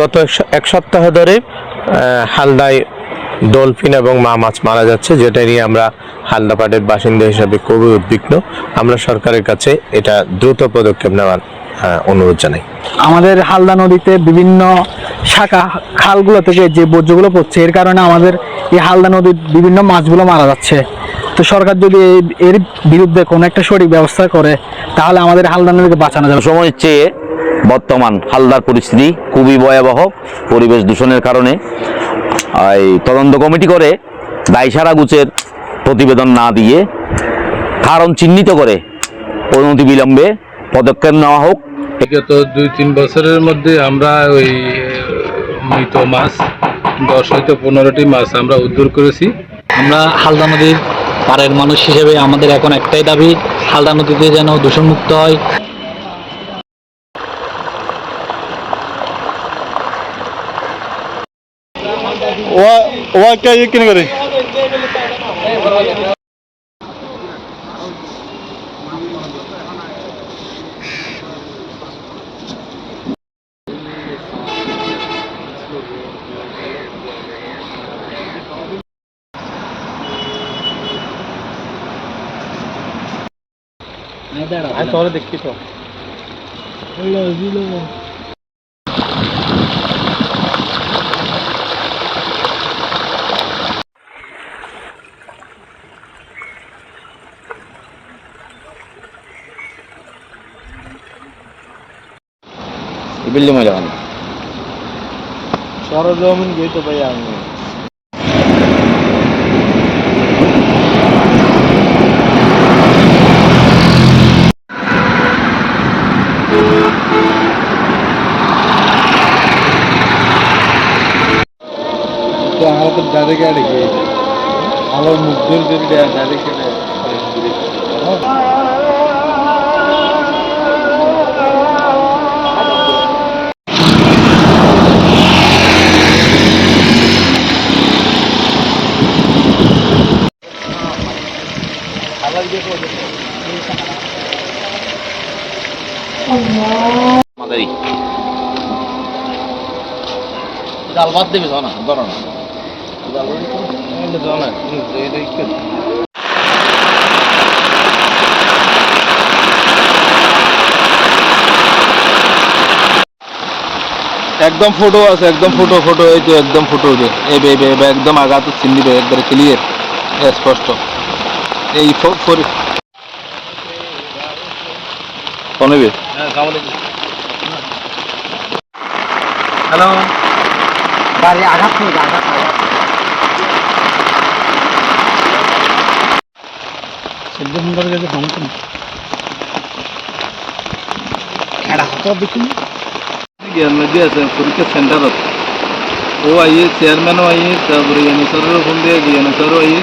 গত এক স- এক সপ্তাহ ধরে হালদায় ডলফিন এবং মা মাছ মারা যাচ্ছে যেটা নিয়ে আমরা হালদাপাটের বাসিন্দা হিসাবে খুবই উদ্বিগ্ন। আমরা সরকারের কাছে এটা দ্রুত পদক্ষেপ নেওয়ার অনুরোধ জানাই। আমাদের হালদা নদীতে বিভিন্ন শাখা খালগুলো থেকে যে বর্জ্যগুলো পড়ছে এর কারণে আমাদের এই হালদা নদীর বিভিন্ন মাছগুলো মারা যাচ্ছে। তো সরকার যদি এর বিরুদ্ধে কোনো একটা সঠিক ব্যবস্থা করে তাহলে আমাদের হালদা নদীকে বাঁচানো যাবে। সময়ের চেয়ে বর্তমান হালদার পরিস্থিতি খুবই ভয়াবহ, পরিবেশ দূষণের কারণে। এই তদন্ত কমিটি করে দায়সারা গুচের প্রতিবেদন না দিয়ে কারণ চিহ্নিত করে অনতি বিলম্বে পদক্ষেপ নেওয়া হোক। বিগত দুই, তিন বছরের মধ্যে আমরা ওই মৃত মাছ, দশ হয়তো পনেরোটি মাছ আমরা উদ্ধার করেছি। আমরা হালদা নদীর পাড়ের মানুষ হিসেবে আমাদের এখন একটাই দাবি, হালদা নদীতে যেন দূষণমুক্ত হয়। ও একটা ইয়ে কিনে করে? দেখি তো। বিল্লি মহিলা খান। সরজমিন গই তো ভাই আমি। তো আমরা তো ডাইরেক্ট আমার মুখ ধরে ডাইরেক্ট আমাদেরই জাল বাদ দেবে না ধরো না একদম ফটো আছে একদম ফটো ফটো এই তো একদম ফটো যে এই বে বে বে একদম আঘাত চিহ্নিত একবারে ক্লিয়ার স্পষ্ট এই ফরি কনবে হ্যালো। বাড়ি আঘাত আঘাত সুন্দর গেছে ফোন খেড়া হতো দেখুন নদী আছে পরীক্ষা সেন্টারত ও আইয়ে চেয়ারম্যানও আইয়ে তারপরে এনএসআরও ফোন দিয়ে এনএসআরও আইয়ে।